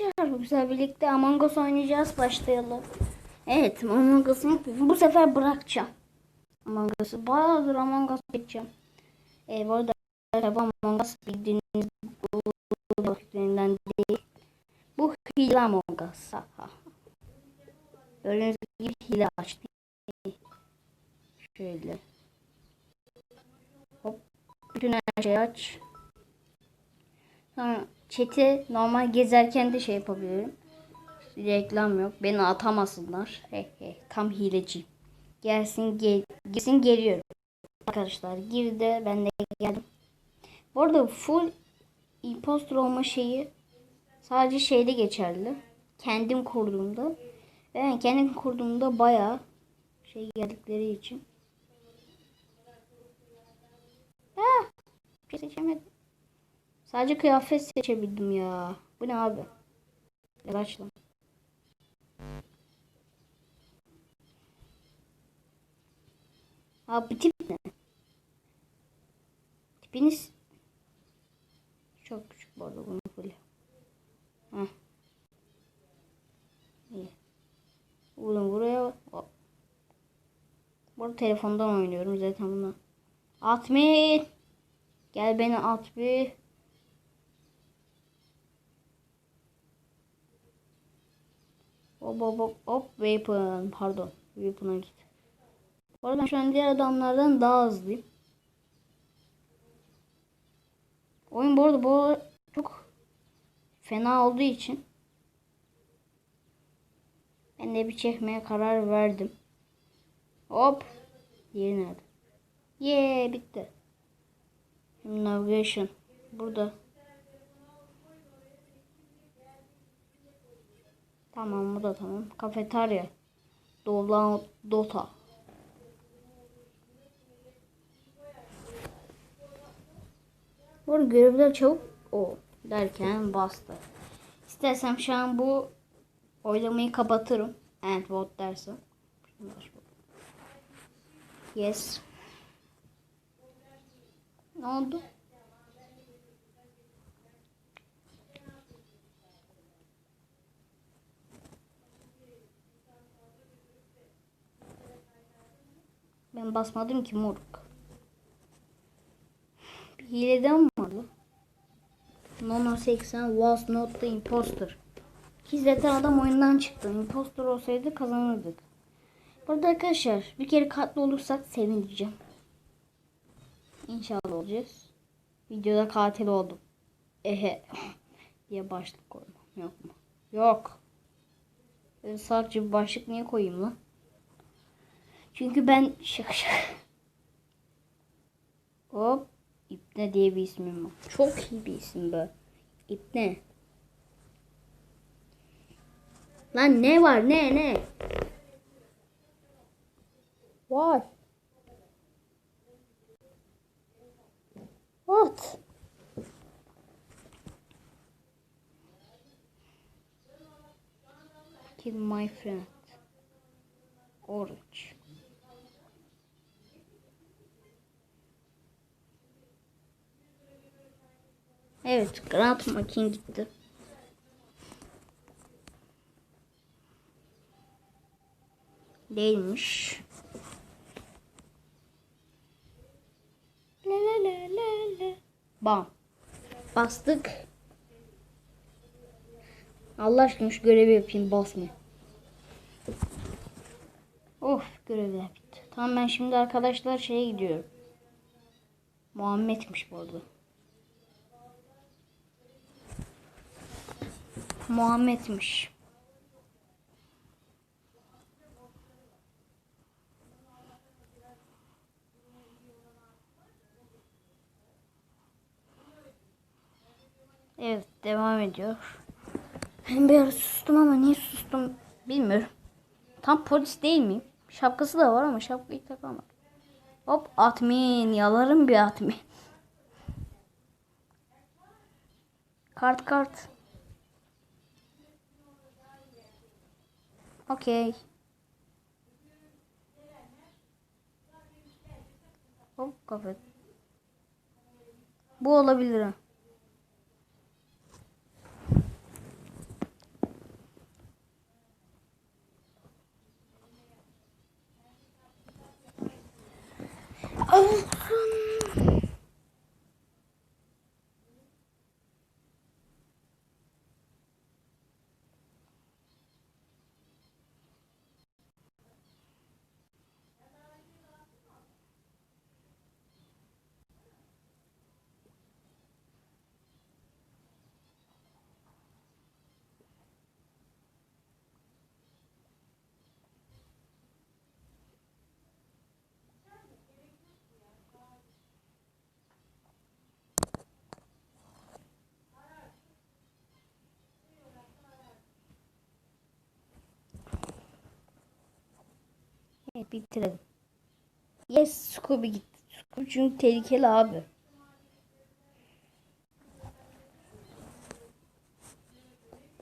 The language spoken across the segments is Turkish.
Arkadaşlar birlikte Among Us oynayacağız. Başlayalım. Evet Among Us'u bu sefer bırakacağım. Among Us'u. Bayağıdır Among Us geçeceğim. E, bu arada Among Us bildiğiniz bu fikrininden değil. Bu hile Among Us. Gördüğünüz gibi hile açtı. Şöyle. Hop. Bütün her şeyi aç. Sonra chat'i normal gezerken de şey yapabiliyorum. Reklam yok. Beni atamasınlar. Hey hey. Tam hileci. Gelsin gel. Gelsin geliyorum. Arkadaşlar girdi. Ben de geldim. Bu arada full imposter olma şeyi sadece şeyde geçerli. Kendim kurduğumda. Ben kendim kurduğumda bayağı şey geldikleri için. Ah! Bir şey seçemedim. Sadece kıyafet seçebildim ya. Bu ne abi? Yavaş lan. Abi tip ne? Tipiniz çok küçük bu arada bunu full. Heh. İyi. Oğlum buraya Hop. Bu arada telefondan oynuyorum zaten bunu. Atmin. Gel beni at bir. Hop hop hop weapon pardon weapon'a git. Bu arada şu an diğer adamlardan daha hızlıyım. Oyun bu arada bu çok fena olduğu için ben de bir çekmeye karar verdim. Hop. Yeri nerede? Yee bitti. Navigation. Burada. Tamam bu da tamam. Kafeterya. Dolan Dota. Bu görevler çabuk o derken bastı. İstersem şu an bu oylamayı kapatırım. And vote dersin. Yes. Ne oldu? Basmadım ki moruk. Bir hileden mi vardı? Nono 80 was not the imposter. Ki adam oyundan çıktı. Imposter olsaydı kazanırdık. Burada arkadaşlar bir kere katlı olursak sevineceğim. İnşallah olacağız. Videoda katil oldum. Ehe diye başlık koymam. Yok mu? Yok. Sadece bir başlık niye koyayım lan? Çünkü ben şaka şaka. Hop. İpne diye bir ismim var. Çok iyi bir isim be. İpne. Lan ne var ne ne? What? What? Kill my friend. Orange. Evet, Grand Makin gitti. Değilmiş. La la la la la. Bam. Bastık. Allah aşkına şu görevi yapayım basma. Of görevler bitti. Tamam ben şimdi arkadaşlar şeye gidiyorum. Muhammed'miş bu arada. Muhammed'miş. Evet devam ediyor. Ben bir ara sustum ama niye sustum bilmiyorum. Tam polis değil miyim? Şapkası da var ama şapkayı takamadım. Hop admin yalarım bir admin. Kart kart. Okey. Hop kapat. Bu olabilir ha. Bitirelim. Yes Scooby gitti. Scooby çünkü tehlikeli abi.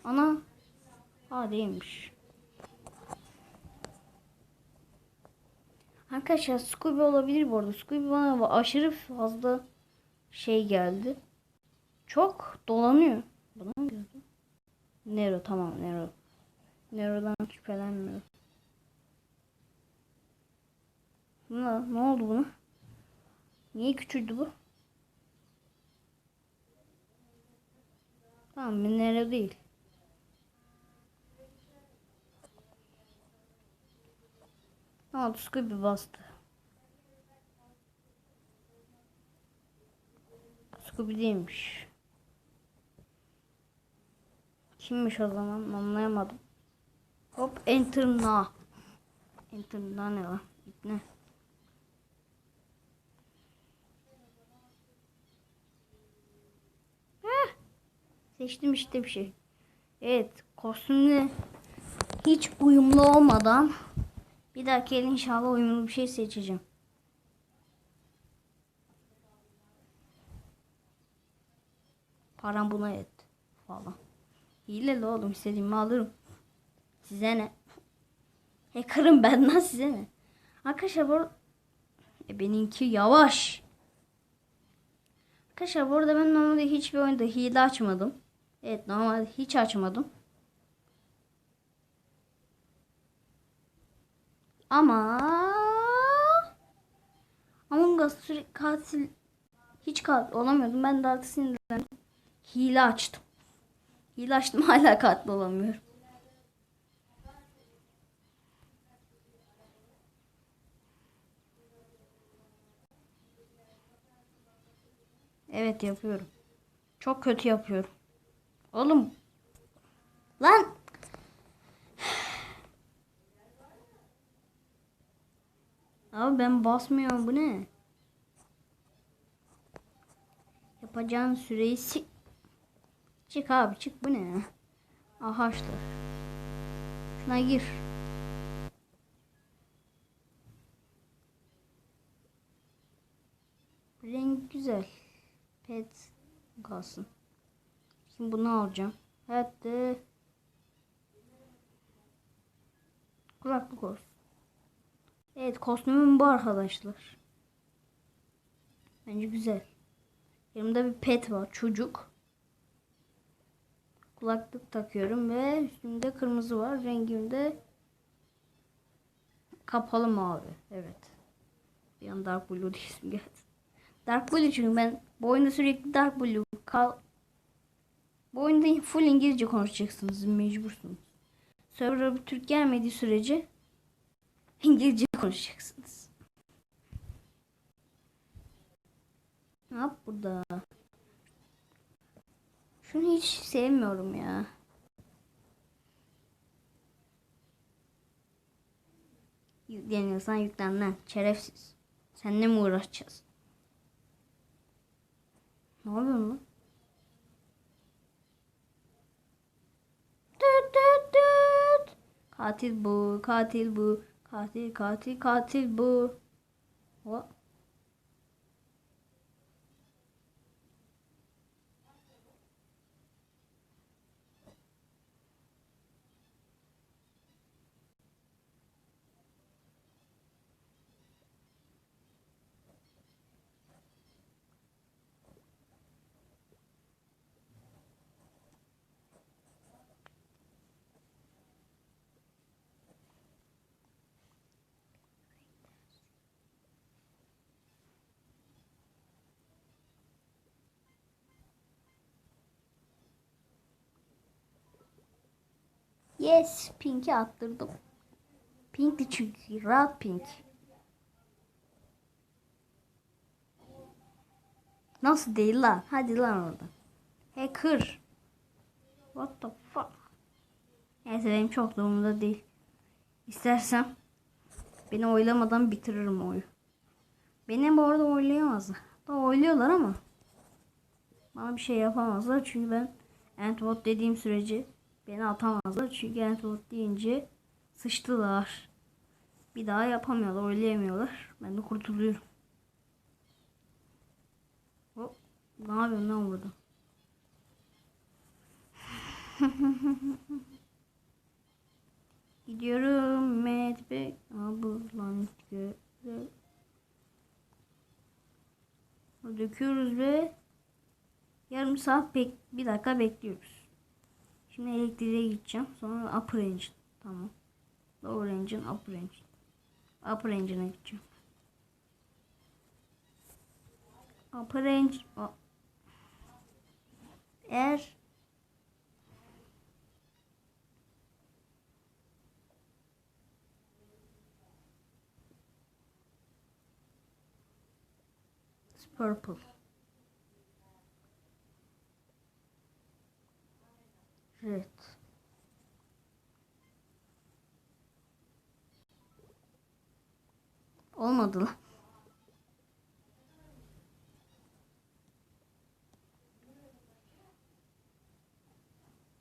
Ana. Ha değilmiş. Arkadaşlar Scooby olabilir bu arada. Scooby bana aşırı fazla şey geldi. Çok dolanıyor. Buna mı geldi? Nero tamam Nero. Nero'dan şüphelenmiyorum. Ne, ne oldu buna? Niye küçüldü bu? Tamam Nero değil. Ne oldu? Scooby bastı. Scooby değilmiş. Kimmiş o zaman anlayamadım. Hop enter now. Enter now ne lan? Ne? Heh. Seçtim işte bir şey. Evet kostümle hiç uyumlu olmadan bir dahaki el inşallah uyumlu bir şey seçeceğim. Param buna yetti falan. Hileli oğlum istediğimi alırım. Size ne? Hacker'ım ben lan size ne? Arkadaşlar bu e, benimki yavaş. Arkadaşlar bu arada ben normalde hiçbir oyunda hile açmadım. Evet normalde hiç açmadım. Ama Among Us sürekli katil hiç katil olamıyordum. Ben artık sinirlendim. Hile açtım. Hile açtım hala katil olamıyorum. Evet yapıyorum. Çok kötü yapıyorum. Oğlum. Lan. Abi ben basmıyorum bu ne? Yapacağın süreyi si Çık abi çık bu ne? Aha işte. Şuna gir. Renk güzel. Pet kalsın. Şimdi bunu alacağım. Hatta kulaklık olsun. Evet kostümüm bu arkadaşlar. Bence güzel. Yanımda bir pet var. Çocuk. Kulaklık takıyorum ve üstümde kırmızı var. Rengimde kapalı mavi. Evet. Bir an Dark Blue diye isim geldi. Dark Blue çünkü ben bu sürekli Dark Blue kal bu oyunda full İngilizce konuşacaksınız. Mecbursunuz. Server'a bir Türk gelmediği sürece İngilizce konuşacaksınız. Ne yap burada? Şunu hiç sevmiyorum ya. Yükleniyorsan yüklen lan. Şerefsiz. Seninle mi uğraşacağız? Ne yapıyorsun lan? Düt. Katil bu, katil bu, katil katil katil bu. What? Yes, Pink'i attırdım. Pink'ti çünkü. Rahat Pink. Nasıl değil lan? Hadi lan orada. Hacker. What the fuck? Neyse benim çok da umurumda değil. İstersem beni oylamadan bitiririm oyu. Beni bu arada oylayamazlar. Da oyluyorlar ama bana bir şey yapamazlar çünkü ben Antbot dediğim sürece beni atamazlar çünkü Antbot deyince sıçtılar. Bir daha yapamıyorlar, oynayamıyorlar. Ben de kurtuluyorum. Hop. Ne yapıyorsun lan burada? Gidiyorum Medbek ablan göre. Döküyoruz ve yarım saat bek bir dakika bekliyoruz. Şimdi elektriğe gideceğim. Sonra upper engine. Tamam. Lower engine, upper engine. Upper engine'e gideceğim. Upper engine. Eğer purple. Red. Olmadı lan.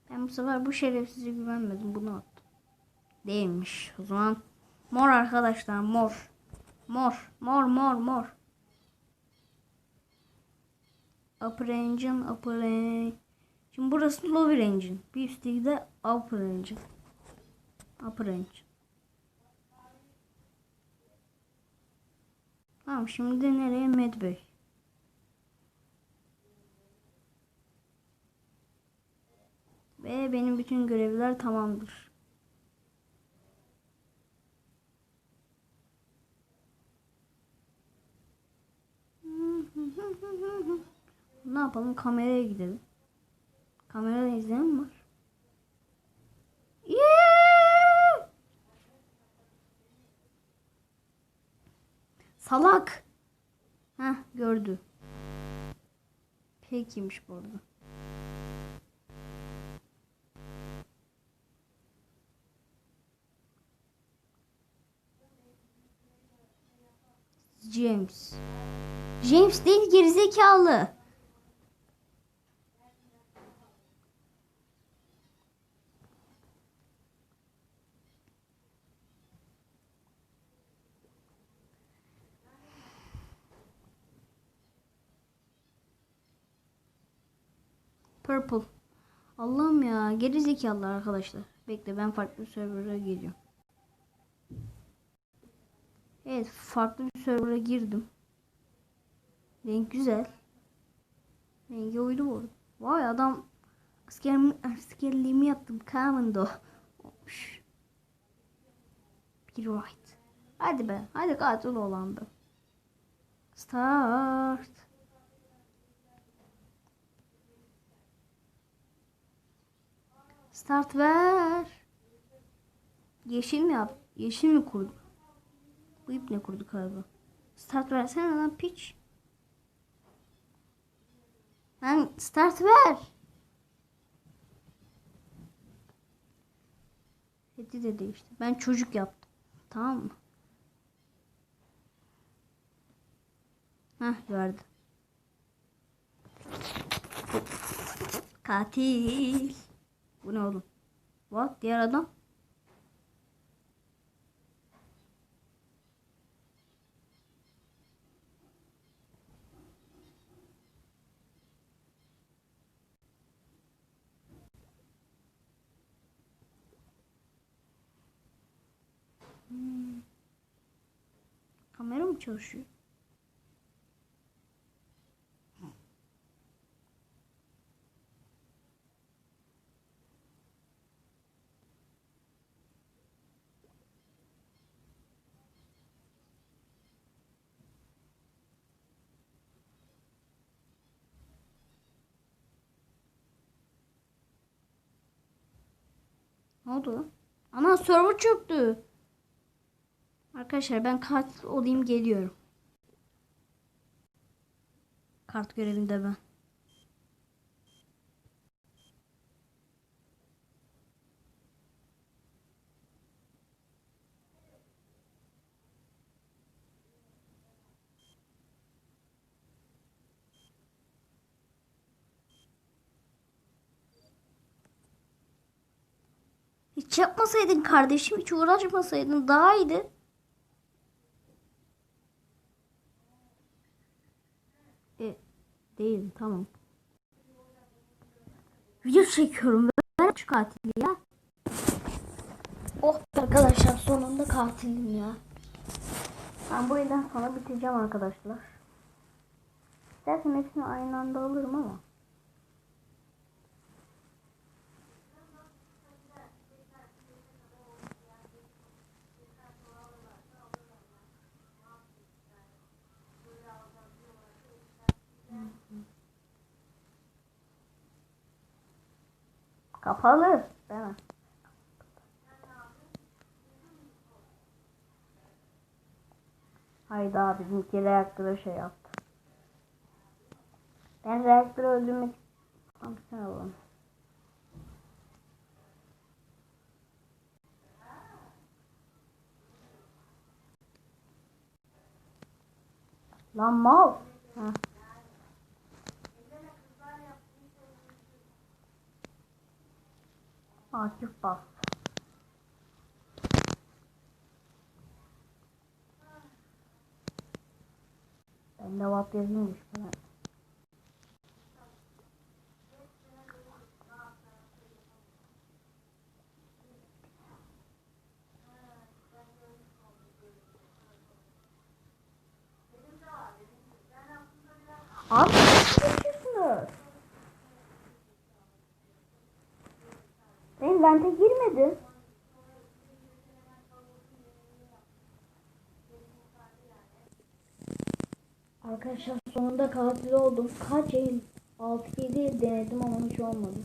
Ben bu sefer bu şerefsize güvenmedim. Bunu attım. Değilmiş. O zaman mor arkadaşlar mor. Mor. Mor mor mor. Upper engine, upper engine. Şimdi burası lower engine. Bir üstteki de upper engine. Upper engine. Tamam şimdi nereye? Medbay. Ve benim bütün görevler tamamdır. Ne yapalım? Kameraya gidelim. Kamerada izleyen mi var? Yeah! Salak. Heh gördü. Pekiymiş bu arada. James. James değil gerizekalı. Purple. Allah'ım ya geri zekalılar arkadaşlar. Bekle ben farklı bir server'a geliyorum. Evet farklı bir server'a girdim. Renk güzel. Rengi uydu bu. Vay adam asker, askerliğimi yaptım. Commando. Olmuş. Bir right. Hadi be. Hadi katil olan be. Start. Start ver. Yeşil mi yap? Yeşil mi kurdu? Bu ip ne kurdu galiba? Start versene lan piç. Lan start ver. Hedi de değişti. Ben çocuk yaptım. Tamam mı? Heh verdi. Katil. Bu ne oğlum? What? Diğer adam? Hmm. Kamera mı çalışıyor? Oldu lan? Ana server çöktü. Arkadaşlar ben kart olayım geliyorum. Kart görevinde ben. Hiç yapmasaydın kardeşim hiç uğraşmasaydın daha iyiydi. E, değil tamam. Video çekiyorum ben şu katili ya. Oh arkadaşlar sonunda katilim ya. Ben bu yüzden sonra biteceğim arkadaşlar. Dersin hepsini aynı anda alırım ama. Kapalı. Değil mi? Hayda bizimki reaktörü şey yaptı. Ben reaktörü öldürmek sen alalım. Lan mal. Ha. Akif bas. Ben de vap yazayım işte. Abi ne yapıyorsunuz? Ben vente girmedim. Arkadaşlar sonunda katil oldum. Kaç el? 6-7 el denedim ama hiç olmadı.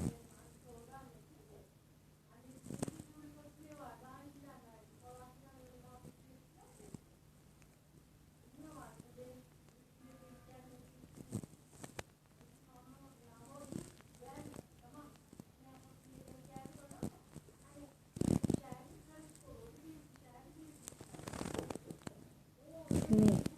Ne?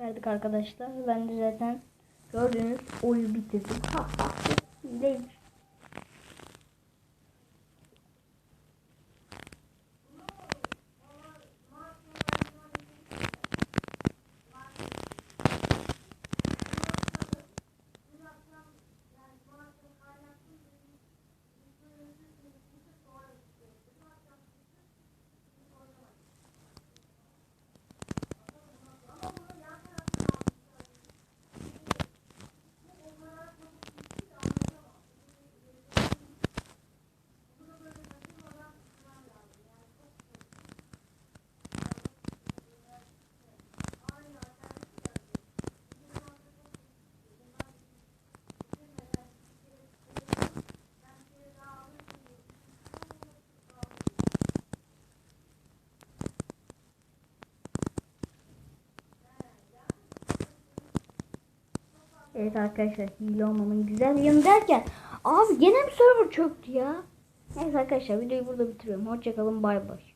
Verdik arkadaşlar. Ben de zaten gördüğünüz oyu bitirdim. Ha ha ha. Evet arkadaşlar hile olmamın güzel yanı derken abi gene mi server çöktü ya? Neyse arkadaşlar videoyu burada bitiriyorum. Hoşçakalın bay bay.